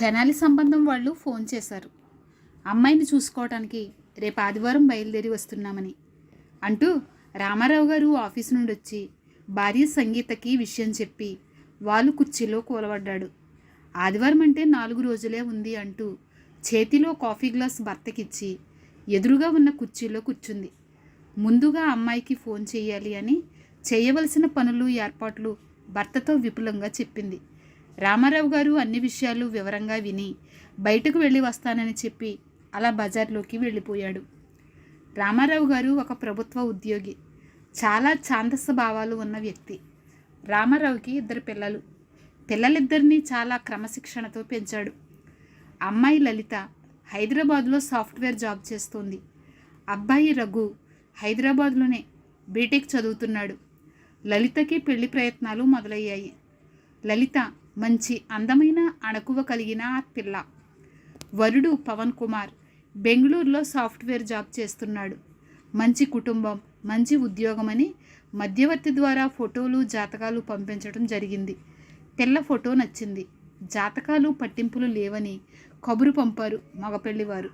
తెనాలి సంబంధం వాళ్ళు ఫోన్ చేశారు. అమ్మాయిని చూసుకోవటానికి రేపు ఆదివారం బయలుదేరి వస్తున్నామని అంటూ రామారావు గారు ఆఫీస్ నుండి వచ్చి భార్య సంగీతకి విషయం చెప్పి వాళ్ళు కుర్చీలో కూలబడ్డాడు. ఆదివారం అంటే నాలుగు రోజులే ఉంది అంటూ చేతిలో కాఫీ గ్లాస్ భర్తకిచ్చి ఎదురుగా ఉన్న కుర్చీలో కూర్చుంది. ముందుగా అమ్మాయికి ఫోన్ చేయాలి అని చేయవలసిన పనులు ఏర్పాట్లు భర్తతో విపులంగా చెప్పింది. రామారావు గారు అన్ని విషయాలు వివరంగా విని బయటకు వెళ్ళి వస్తానని చెప్పి అలా బజార్లోకి వెళ్ళిపోయాడు. రామారావు గారు ఒక ప్రభుత్వ ఉద్యోగి. చాలా ఛాందస భావాలు ఉన్న వ్యక్తి. రామారావుకి ఇద్దరు పిల్లలు. పిల్లలిద్దరినీ చాలా క్రమశిక్షణతో పెంచాడు. అమ్మాయి లలిత హైదరాబాద్లో సాఫ్ట్వేర్ జాబ్ చేస్తోంది. అబ్బాయి రఘు హైదరాబాద్లోనే బీటెక్ చదువుతున్నాడు. లలితకి పెళ్ళి ప్రయత్నాలు మొదలయ్యాయి. లలిత మంచి అందమైన అణకువ కలిగిన పిల్ల. వరుడు పవన్ కుమార్ బెంగళూరులో సాఫ్ట్వేర్ జాబ్ చేస్తున్నాడు. మంచి కుటుంబం మంచి ఉద్యోగమని మధ్యవర్తి ద్వారా ఫోటోలు జాతకాలు పంపించడం జరిగింది. పిల్ల ఫోటో నచ్చింది. జాతకాలు పట్టింపులు లేవని కబురు పంపారు మగపెళ్ళివారు.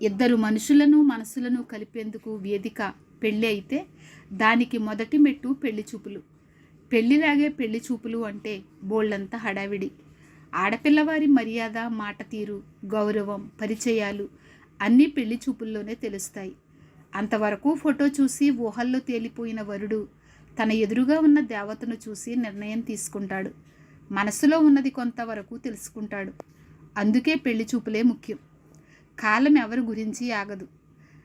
ఇద్దరు మనుషులను మనసులను కలిపేందుకు వేదిక పెళ్ళి అయితే దానికి మొదటి మెట్టు పెళ్ళి చూపులు పెళ్ళిలాగే పెళ్ళి చూపులు అంటే బోళ్ళంత హడావిడి. ఆడపిల్లవారి మర్యాద మాట తీరు గౌరవం పరిచయాలు అన్నీ పెళ్ళి చూపుల్లోనే తెలుస్తాయి. అంతవరకు ఫోటో చూసి ఊహల్లో తేలిపోయిన వరుడు తన ఎదురుగా ఉన్న దేవతను చూసి నిర్ణయం తీసుకుంటాడు. మనసులో ఉన్నది కొంతవరకు తెలుసుకుంటాడు. అందుకే పెళ్ళి చూపులే ముఖ్యం. కాలం ఎవరి గురించి ఆగదు.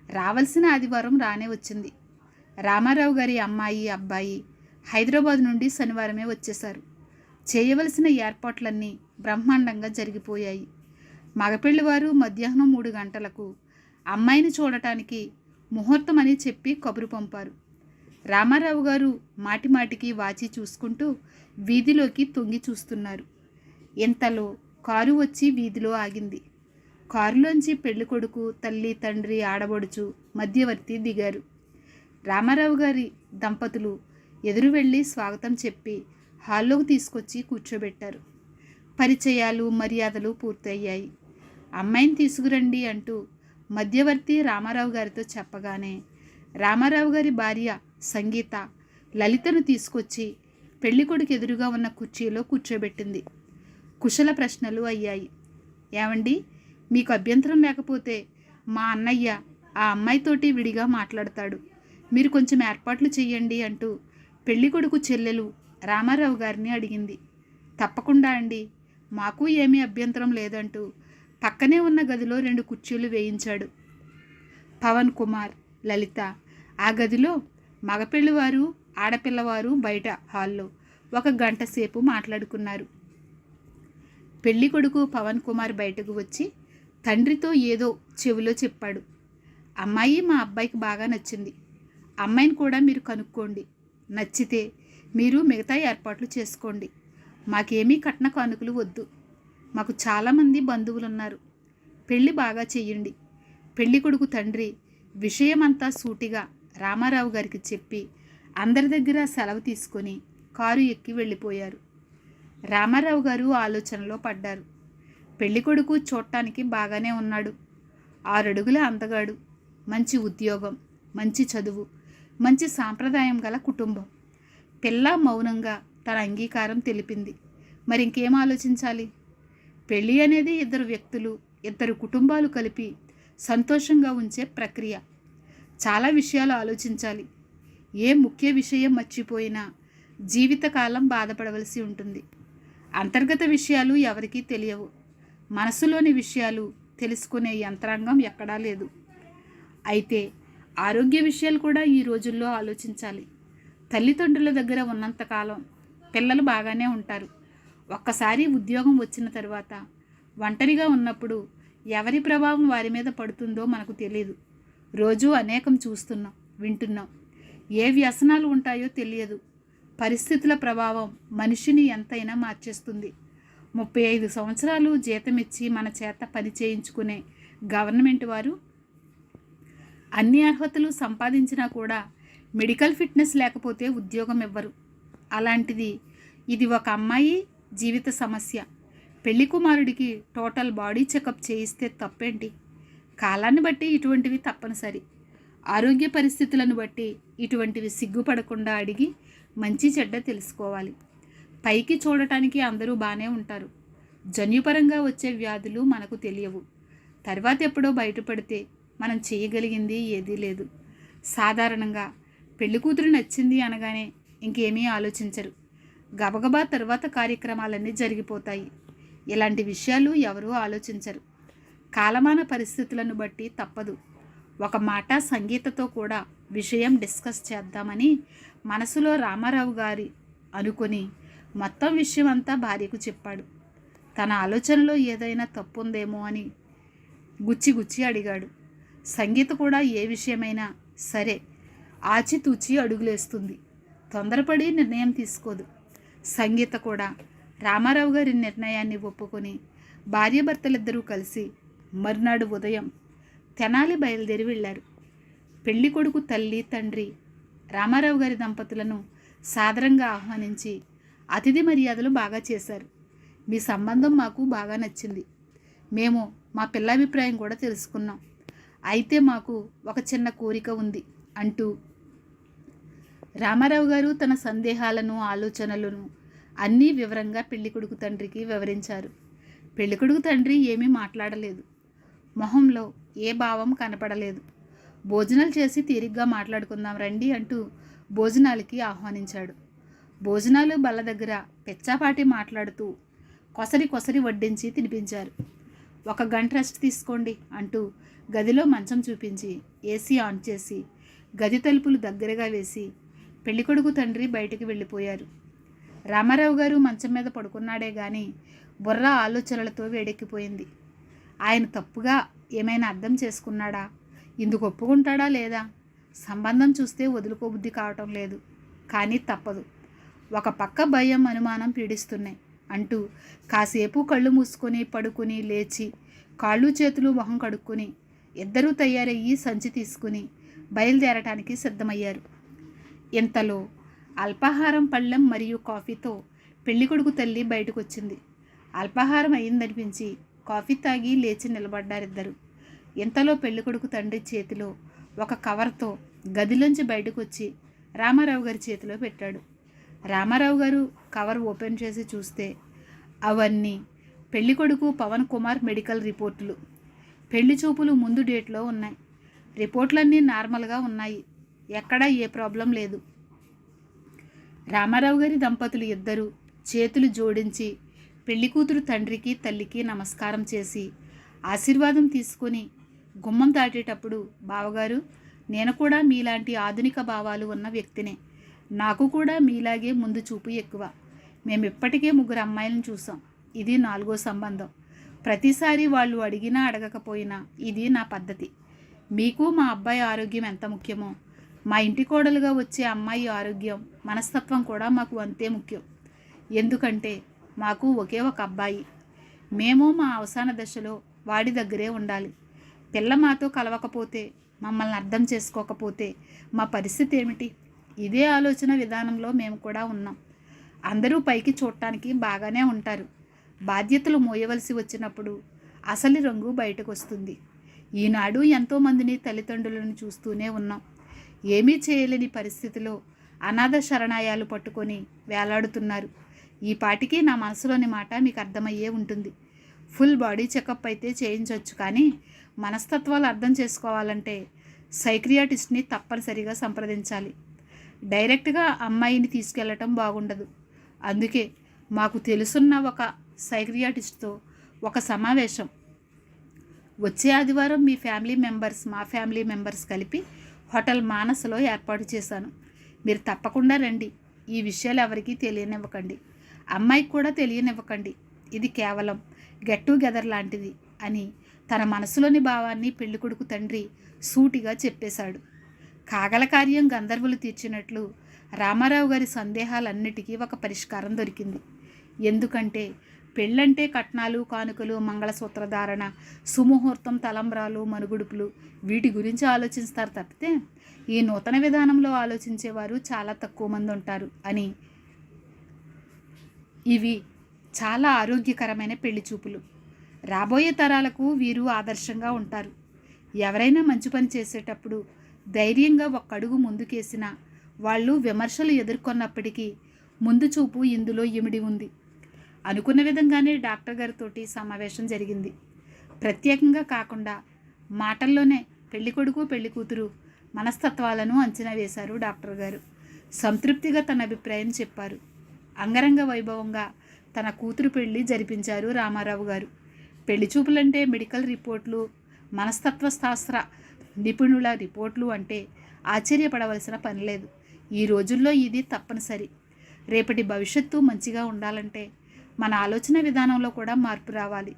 రావలసిన ఆదివారం రానే వచ్చింది. రామారావు గారి అమ్మాయి అబ్బాయి హైదరాబాద్ నుండి శనివారమే వచ్చేశారు. చేయవలసిన ఏర్పాట్లన్నీ బ్రహ్మాండంగా జరిగిపోయాయి. మగపిల్లివారు మధ్యాహ్నం మూడు గంటలకు అమ్మాయిని చూడటానికి ముహూర్తం అని చెప్పి కబురు పంపారు. రామారావు గారు మాటిమాటికి వాచి చూసుకుంటూ వీధిలోకి తొంగి చూస్తున్నారు. ఇంతలో కారు వచ్చి వీధిలో ఆగింది. కారులోంచి పెళ్ళికొడుకు తల్లి తండ్రి ఆడబడుచు మధ్యవర్తి దిగారు. రామారావు గారి దంపతులు ఎదురు వెళ్ళి స్వాగతం చెప్పి హాల్లోకి తీసుకొచ్చి కూర్చోబెట్టారు. పరిచయాలు మర్యాదలు పూర్తయ్యాయి. అమ్మాయిని తీసుకురండి అంటూ మధ్యవర్తి రామారావు గారితో చెప్పగానే రామారావు గారి భార్య సంగీత లలితను తీసుకొచ్చి పెళ్ళికొడుకు ఎదురుగా ఉన్న కుర్చీలో కూర్చోబెట్టింది. కుశల ప్రశ్నలు అయ్యాయి. ఏమండి మీకు అభ్యంతరం లేకపోతే మా అన్నయ్య ఆ అమ్మాయితోటి విడిగా మాట్లాడతాడు. మీరు కొంచెం ఏర్పాట్లు చేయండి అంటూ పెళ్ళికొడుకు చెల్లెలు రామారావు గారిని అడిగింది. తప్పకుండా అండి మాకు ఏమీ అభ్యంతరం లేదంటూ పక్కనే ఉన్న గదిలో రెండు కుర్చీలు వేయించాడు. పవన్ కుమార్ లలిత. ఆ గదిలో మగపిల్లవారు ఆడపిల్లవారు బయట హాల్లో ఒక గంట సేపు మాట్లాడుకున్నారు. పెళ్ళి కొడుకు పవన్ కుమార్ బయటకు వచ్చి తండ్రితో ఏదో చెవిలో చెప్పాడు. అమ్మాయి మా అబ్బాయికి బాగా నచ్చింది. అమ్మాయిని కూడా మీరు కనుక్కోండి నచ్చితే మీరు మిగతా ఏర్పాట్లు చేసుకోండి. మాకేమీ కట్న కానుకలు వద్దు. మాకు చాలామంది బంధువులు ఉన్నారు పెళ్ళి బాగా చెయ్యండి పెళ్ళి కొడుకు తండ్రి విషయమంతా సూటిగా రామారావు గారికి చెప్పి అందరి దగ్గర సెలవు తీసుకొని కారు ఎక్కి వెళ్ళిపోయారు. రామారావు గారు ఆలోచనలో పడ్డారు. పెళ్ళికొడుకు చూడటానికి బాగానే ఉన్నాడు. ఆరడుగుల అందగాడు. మంచి ఉద్యోగం మంచి చదువు మంచి సాంప్రదాయం గల కుటుంబం. పిల్ల మౌనంగా తన అంగీకారం తెలిపింది. మరి ఇంకేం ఆలోచించాలి? పెళ్ళి అనేది ఇద్దరు వ్యక్తులు ఇద్దరు కుటుంబాలు కలిపి సంతోషంగా ఉంచే ప్రక్రియ. చాలా విషయాలు ఆలోచించాలి. ఏ ముఖ్య విషయం మర్చిపోయినా జీవితకాలం బాధపడవలసి ఉంటుంది. అంతర్గత విషయాలు ఎవరికీ తెలియవు. మనసులోని విషయాలు తెలుసుకునే యంత్రాంగం ఎక్కడా లేదు. అయితే ఆరోగ్య విషయాలు కూడా ఈ రోజుల్లో ఆలోచించాలి. తల్లిదండ్రుల దగ్గర ఉన్నంతకాలం పిల్లలు బాగానే ఉంటారు. ఒక్కసారి ఉద్యోగం వచ్చిన తర్వాత ఒంటరిగా ఉన్నప్పుడు ఎవరి ప్రభావం వారి మీద పడుతుందో మనకు తెలియదు రోజు అనేకం చూస్తున్నాం వింటున్నాం. ఏ వ్యసనాలు ఉంటాయో తెలియదు. పరిస్థితుల ప్రభావం మనిషిని ఎంతైనా మార్చేస్తుంది. ముప్పై ఐదు సంవత్సరాలు జీతమిచ్చి మన చేత పని చేయించుకునే గవర్నమెంట్ వారు అన్ని అర్హతలు సంపాదించినా కూడా మెడికల్ ఫిట్నెస్ లేకపోతే ఉద్యోగం ఇవ్వరు అలాంటిది ఇది ఒక అమ్మాయి జీవిత సమస్య. పెళ్ళి కుమారుడికి టోటల్ బాడీ చెకప్ చేయిస్తే తప్పేంటి? కాలాన్ని బట్టి ఇటువంటివి తప్పనిసరి. ఆరోగ్య పరిస్థితులను బట్టి ఇటువంటివి సిగ్గుపడకుండా అడిగి మంచి చెడ్డ తెలుసుకోవాలి. పైకి చూడటానికి అందరూ బాగానే ఉంటారు. జన్యుపరంగా వచ్చే వ్యాధులు మనకు తెలియవు. తర్వాత ఎప్పుడో బయటపడితే మనం చేయగలిగింది ఏదీ లేదు. సాధారణంగా పెళ్ళి కూతురు నచ్చింది అనగానే ఇంకేమీ ఆలోచించరు. గబగబా తర్వాత కార్యక్రమాలన్నీ జరిగిపోతాయి. ఇలాంటి విషయాలు ఎవరూ ఆలోచించరు. కాలమాన పరిస్థితులను బట్టి తప్పదు. ఒక మాట సంగీతతో కూడా విషయం డిస్కస్ చేద్దామని మనసులో రామారావు గారి అనుకొని మొత్తం విషయం అంతా భార్యకు చెప్పాడు. తన ఆలోచనలో ఏదైనా తప్పుందేమో అని గుచ్చి గుచ్చి అడిగాడు. సంగీత కూడా ఏ విషయమైనా సరే ఆచితూచి అడుగులేస్తుంది. తొందరపడి నిర్ణయం తీసుకోదు. సంగీత కూడా రామారావు గారి నిర్ణయాన్ని ఒప్పుకొని భార్యాభర్తలిద్దరూ కలిసి మర్నాడు ఉదయం తెనాలి బయలుదేరి వెళ్ళారు. పెళ్ళి కొడుకు తల్లి తండ్రి రామారావు గారి దంపతులను సాదరంగా ఆహ్వానించి అతిథి మర్యాదలు బాగా చేశారు. మీ సంబంధం మాకు బాగా నచ్చింది. మేము మా పిల్లాభిప్రాయం కూడా తెలుసుకున్నాం. అయితే మాకు ఒక చిన్న కోరిక ఉంది అంటూ రామారావు గారు తన సందేహాలను ఆలోచనలను అన్నీ వివరంగా పెళ్ళికొడుకు తండ్రికి వివరించారు. పెళ్ళికొడుకు తండ్రి ఏమీ మాట్లాడలేదు. మొహంలో ఏ భావం కనపడలేదు. భోజనాలు చేసి తీరిగ్గా మాట్లాడుకుందాం రండి అంటూ భోజనాలకి ఆహ్వానించాడు. భోజనాలు బల్ల దగ్గర పెచ్చాపాటి మాట్లాడుతూ కొసరి కొసరి వడ్డించి తినిపించారు. ఒక గంట రెస్ట్ తీసుకోండి అంటూ గదిలో మంచం చూపించి ఏసీ ఆన్ చేసి గది తలుపులు దగ్గరగా వేసి పెళ్ళికొడుకు తండ్రి బయటికి వెళ్ళిపోయారు. రామారావు గారు మంచం మీద పడుకున్నాడే గాని బుర్ర ఆలోచనలతో వేడెక్కిపోయింది. ఆయన తప్పుగా ఏమైనా అర్థం చేసుకున్నాడా? ఇందుకు ఒప్పుకుంటాడా లేదా? సంబంధం చూస్తే వదులుకోబుద్ధి కావటం లేదు. కానీ తప్పదు. ఒక పక్క భయం అనుమానం పీడిస్తున్నాయి అంటూ కాసేపు కళ్ళు మూసుకొని పడుకుని లేచి కాళ్ళు చేతులు మొహం కడుక్కొని ఇద్దరూ తయారయ్యి సంచి తీసుకుని బయలుదేరటానికి సిద్ధమయ్యారు. ఇంతలో అల్పాహారం పళ్ళెం మరియు కాఫీతో పెళ్ళికొడుకు తల్లి బయటకు వచ్చింది అల్పాహారం అయిందనిపించి కాఫీ తాగి లేచి నిలబడ్డారిద్దరు. ఇంతలో పెళ్ళికొడుకు తండ్రి చేతిలో ఒక కవర్తో గదిలోంచి బయటకు వచ్చి రామారావు గారి చేతిలో పెట్టాడు. రామారావు గారు కవర్ ఓపెన్ చేసి చూస్తే అవన్నీ పెళ్ళికొడుకు పవన్ కుమార్ మెడికల్ రిపోర్టులు. పెళ్ళి చూపులు ముందు డేట్లో ఉన్నాయి. రిపోర్ట్లన్నీ నార్మల్గా ఉన్నాయి. ఎక్కడా ఏ ప్రాబ్లం లేదు. రామారావు గారి దంపతులు ఇద్దరు చేతులు జోడించి పెళ్ళి కూతురు తండ్రికి తల్లికి నమస్కారం చేసి ఆశీర్వాదం తీసుకొని గుమ్మం దాటేటప్పుడు బావగారు నేను కూడా మీలాంటి ఆధునిక భావాలు ఉన్న వ్యక్తినే. నాకు కూడా మీలాగే ముందు చూపు ఎక్కువ. మేము ఇప్పటికే ముగ్గురు అమ్మాయిలను చూసాం ఇది నాలుగో సంబంధం. ప్రతిసారి వాళ్ళు అడిగినా అడగకపోయినా ఇది నా పద్ధతి. మీకు మా అబ్బాయి ఆరోగ్యం ఎంత ముఖ్యమో? మా ఇంటి కోడలుగా వచ్చే అమ్మాయి ఆరోగ్యం మనస్తత్వం కూడా మాకు అంతే ముఖ్యం. ఎందుకంటే మాకు ఒకే ఒక అబ్బాయి. మేము మా అవసాన దశలో వాడి దగ్గరే ఉండాలి. పిల్ల మాతో కలవకపోతే మమ్మల్ని అర్థం చేసుకోకపోతే మా పరిస్థితి ఏమిటి? ఇదే ఆలోచన విధానంలో మేము కూడా ఉన్నాం. అందరూ పైకి చూడటానికి బాగానే ఉంటారు. బాధ్యతలు మోయవలసి వచ్చినప్పుడు అసలు రంగు బయటకు వస్తుంది ఈనాడు ఎంతోమందిని తల్లిదండ్రులను చూస్తూనే ఉన్నాం. ఏమీ చేయలేని పరిస్థితిలో అనాథ శరణాయాలు పట్టుకొని వేలాడుతున్నారు. ఈ పాటికి నా మనసులోని మాట మీకు అర్థమయ్యే ఉంటుంది. ఫుల్ బాడీ చెకప్ అయితే చేయించవచ్చు కానీ మనస్తత్వాలు అర్థం చేసుకోవాలంటే సైక్రియాటిస్ట్ని తప్పనిసరిగా సంప్రదించాలి. డైరెక్ట్గా అమ్మాయిని తీసుకెళ్ళటం బాగుండదు. అందుకే మాకు తెలుసున్న ఒక సైక్రియాటిస్ట్తో ఒక సమావేశం. వచ్చే ఆదివారం మీ ఫ్యామిలీ మెంబర్స్ మా ఫ్యామిలీ మెంబర్స్ కలిపి హోటల్ మానసలో ఏర్పాటు చేశాను. మీరు తప్పకుండా రండి. ఈ విషయాలు ఎవరికీ తెలియనివ్వకండి. అమ్మాయికి కూడా తెలియనివ్వకండి. ఇది కేవలం గెట్ టుగెదర్ లాంటిది అని తన మనసులోని భావాన్ని పెళ్ళికొడుకు తండ్రి సూటిగా చెప్పేశాడు. కాగల కార్యం గంధర్వులు తీర్చినట్లు రామారావు గారి సందేహాలన్నిటికీ ఒక పరిష్కారం దొరికింది. ఎందుకంటే పెళ్ళంటే కట్నాలు కానుకలు మంగళసూత్రధారణ సుముహూర్తం తలంబ్రాలు మనుగుడుపులు వీటి గురించి ఆలోచిస్తారు తప్పితే ఈ నూతన విధానంలో ఆలోచించేవారు చాలా తక్కువ మంది ఉంటారు అని. ఇవి చాలా ఆరోగ్యకరమైన పెళ్ళి చూపులు. రాబోయే తరాలకు వీరు ఆదర్శంగా ఉంటారు. ఎవరైనా మంచి పని చేసేటప్పుడు ధైర్యంగా ఒక్క అడుగు ముందుకేసినా వాళ్ళు విమర్శలు ఎదుర్కొన్నప్పటికీ ముందు చూపు ఇందులో ఇమిడి ఉంది. అనుకున్న విధంగానే డాక్టర్ గారితోటి సమావేశం జరిగింది. ప్రత్యేకంగా కాకుండా మాటల్లోనే పెళ్ళి కొడుకు పెళ్ళి కూతురు మనస్తత్వాలను అంచనా వేశారు డాక్టర్ గారు. సంతృప్తిగా తన అభిప్రాయం చెప్పారు. అంగరంగ వైభవంగా తన కూతురు పెళ్ళి జరిపించారు రామారావు గారు. పెళ్ళి చూపులంటే మెడికల్ రిపోర్ట్లు మనస్తత్వ శాస్త్ర నిపుణుల రిపోర్ట్లు అంటే ఆశ్చర్యపడవలసిన పని లేదు. ఈ రోజుల్లో ఇది తప్పనిసరి. రేపటి భవిష్యత్తు మంచిగా ఉండాలంటే మన ఆలోచన విధానంలో కూడా మార్పు రావాలి.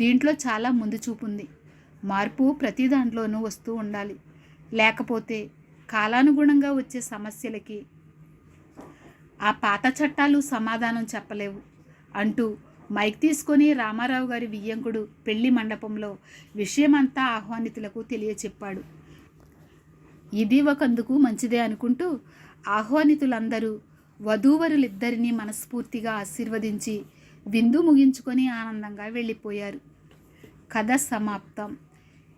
దీంట్లో చాలా ముందు చూపుంది. మార్పు ప్రతి దాంట్లోనూ వస్తూ ఉండాలి. లేకపోతే కాలానుగుణంగా వచ్చే సమస్యలకి ఆ పాత చట్టాలు సమాధానం చెప్పలేవు అంటూ మైక్ తీసుకొని రామారావు గారి వియ్యంకుడు పెళ్ళి మండపంలో విషయమంతా ఆహ్వానితులకు తెలియచెప్పాడు. ఇది ఒకందుకు మంచిదే అనుకుంటూ ఆహ్వానితులందరూ వధూవరులిద్దరినీ మనస్ఫూర్తిగా ఆశీర్వదించి విందు ముగించుకొని ఆనందంగా వెళ్ళిపోయారు. కథ సమాప్తం.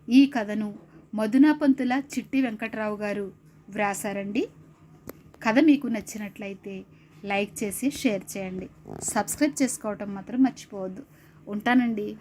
ఈ కథను మధునాపంతుల చిట్టి వెంకట్రావు గారు వ్రాసారండి కథ మీకు నచ్చినట్లయితే లైక్ చేసి షేర్ చేయండి. సబ్స్క్రైబ్ చేసుకోవటం మాత్రం మర్చిపోవద్దు. ఉంటానండి.